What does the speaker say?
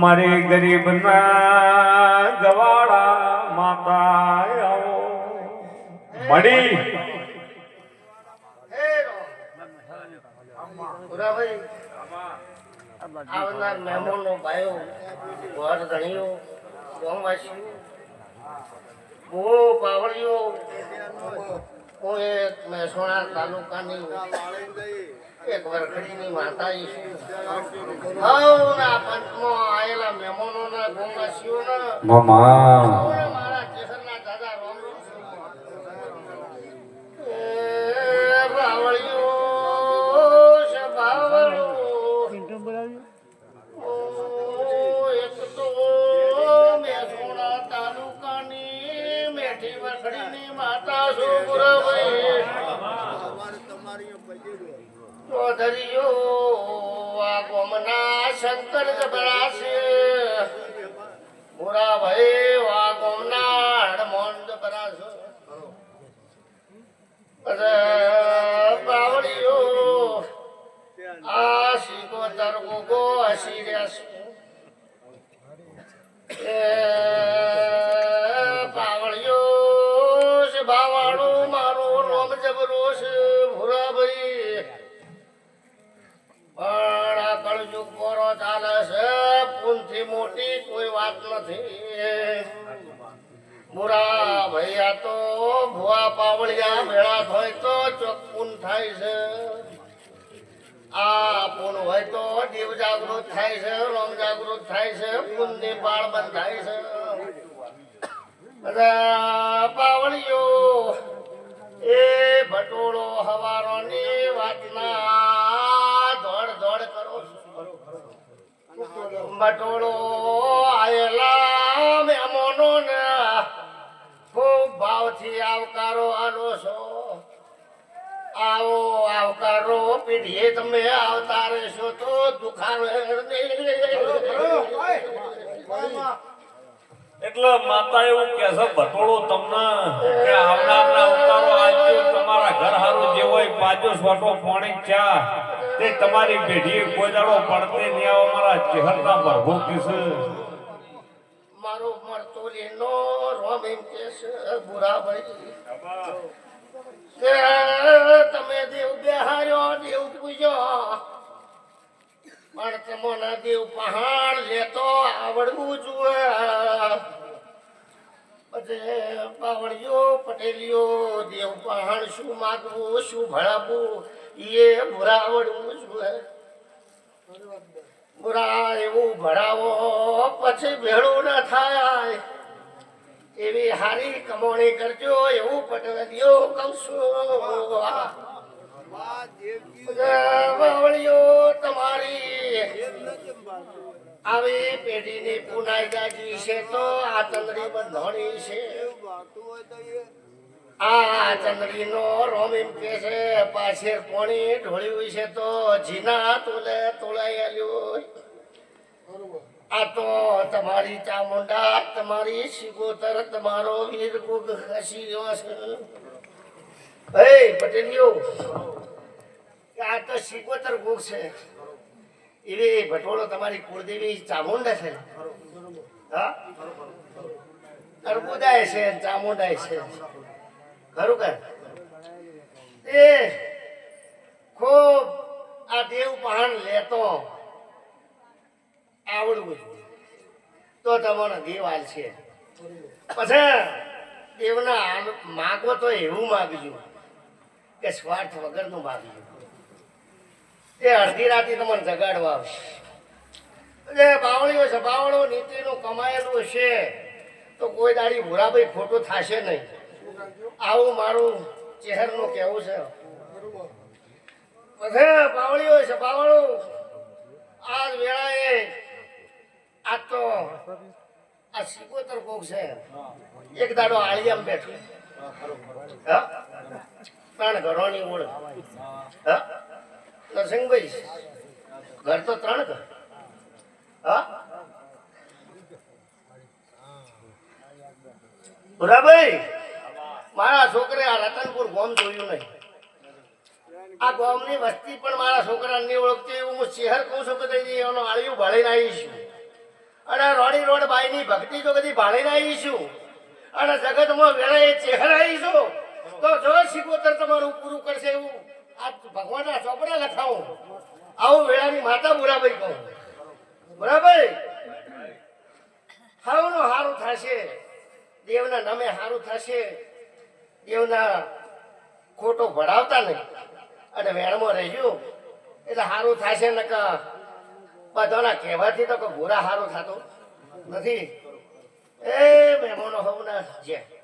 મારી ગરીબ ના ગવાડા માતા મળી. આવનાર મહેમાનો ભાઈઓ ઘર ધણીઓ ગામવાસીઓ હું પાવડીઓ હું એક મહેસાણા તાલુકાની એક વરખડીની માતા છું. હવના પંચમાં આવેલા મહેમાનોના ગામવાસીઓના શંકર જબરા છે ભૂરાભાઈ વા ગોમના હડમોન જબરો છે ભૂરાભાઈ પણ આ કળજુગ મોરો ચાલે છે, પૂનથી મોટી કોઈ વાત નથી. મુરા ભૈયા તો ભુવા પાવળિયા ભેળા થાય તો ચોખ્ખું થાય છે. આ પૂન હોય તો દીવ જાગૃત થાય છે, રોમ જાગૃત થાય છે, પૂનની બાળ બંધ થાય છે. બધા પાવળીઓ ભટોળો હવારોની વાતના દોડ દોડ કરો. બટોળો આયેલા મહેમાનો ને ખૂબ ભાવથી આવકારો આલો આવો આવકારો પીઢીએ તમે આવતા રહેશો તો દુખાવે એટલે માતા એવું કે છે, ભટોળો તમને કે આવનારના ઉતારો આજ્યો, તમારા ઘર હારું જે હોય પાજો સ્વાટો પોણી, ચા, તે તમારી પેઢી કોઈ દાડો પડતે નહીં આવો મારા ચહેરના પ્રભુ કિસે મારો મળતો લેનો રોમ એમ કે છે બુરાભાઈ કે તમે દેવ બિહાર્યો દેવ પૂજ્યો પણ તમને દેવ પહાડ લેતો આવડવું જોઈએ. પછી પાવડીઓ પટેલિયો દેવ પહાણ શું માગવું શું ભણાવવું એ ભૂરા શું બુરા એવું ભણાવો પછી ભેળું ન થાય. એવી હારી કમાણી કરજો એવું પટેલિયો કઉ છું. વાવડીઓ તમારી આવી પેઢીની પુનાઈ ગાજી છે તો આ ચંદ્રી બંધોણી છે. આ ચંદ્રીનો રોમ એમ કે છે પાછળ પોણી ઢોળ્યું છે તો જીના તુલે આલ્યું આ તો તમારી ચામુંડા, તમારી શિગોતર, તમારો વીર કુક ખસી ગયો છે. એ પટેલિયો આ તો શિગોતર કુક છે. એવી ભટોળો તમારી કુળદેવી ચામુંડા છે હા? અર્બુદાય છે ચામુંડાય છે. ખરું કર એ ખૂબ આ દેવ પહાણ લેતો આવડવું તો તમારો દેવાલ છે પછી દેવના માગો તો એવું માગજો કે સ્વાર્થ વગરનું માગજો. એ અડધી રાતે તમને જગાડવા આવશે. એટલે બાવળીઓ છે, બાવળો નીતિનું કમાયેલું છે, તો કોઈ દાડી ભૂરાભાઈ ખોટું થશે નહીં. આવું મારું ચહેરનું કહેવું છે. બધા બાવળીઓ છે, બાવળો, આજ વેળાએ આ તો આ સિકોતર કોક છે. એક દાડો આળીયામ બેઠું. ત્રણ ઘરોની ઓળખ હા? નરસિંહભાઈ ઘર તો ત્રણ ઘર. હા? ભુરાભાઈ, મારા છોકરે આ રતનપુર ગોમ જોયું નહીં. આ ગોમની વસ્તી પણ મારા છોકરાને ઓળખતી, એવું હું શહેર કહું છું કે એનો આળિયું ભાળીને આવીશું. અને રોડી રોડ બાઈની ભક્તિ તો કદી ભાળીને આવીશું. અને જગતમાં વેળાએ ચહેર આવીશું તો જો શિકોતર તમારું પૂરું કરશે એવું. આ ભગવાનના ચોપડા લખાવો. આવું વેળાની માતા બુરાભાઈ કહું. બરાબર હાવનો હારું થશે. દેવના નામે હારું થશે. દેવના ખોટો ભણાવતા નહીં. અને વેણમાં રહેજો. એટલે સારું થશે ને કે, બધાના કહેવાથી તો કોઈ બુરા સારું થતું નથી. એ મહેમાનો હવના છે